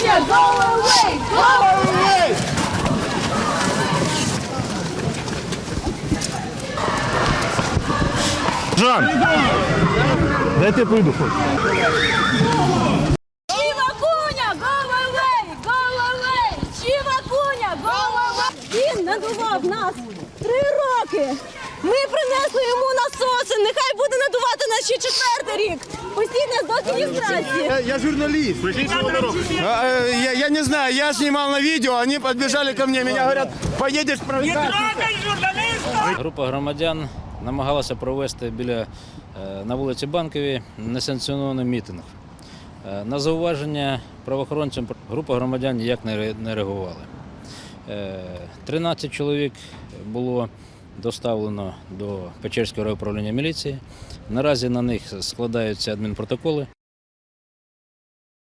go away, go away! Жан! Дайте прийду хоч. Чівакуня, go away, go away! Чівакуня, go away! Він надував нас три роки. Ми принесли йому насоси. Нехай буде надувати нас ще четвертий рік. Адміністрації. Я, я журналист. А, э, я, я не знаю, я снимал на видео, они подбежали ко мне, меня говорят, поедешь проверять. Група громадян намагалася провести біля е, на вулиці Банковій несанкціонований мітинг. Е, На зауваження правоохоронцям група громадян ніяк не ре- не реагували. Е, 13 чоловік було доставлено до Печерського райуправління міліції. Наразі на них складаються адмінпротоколи.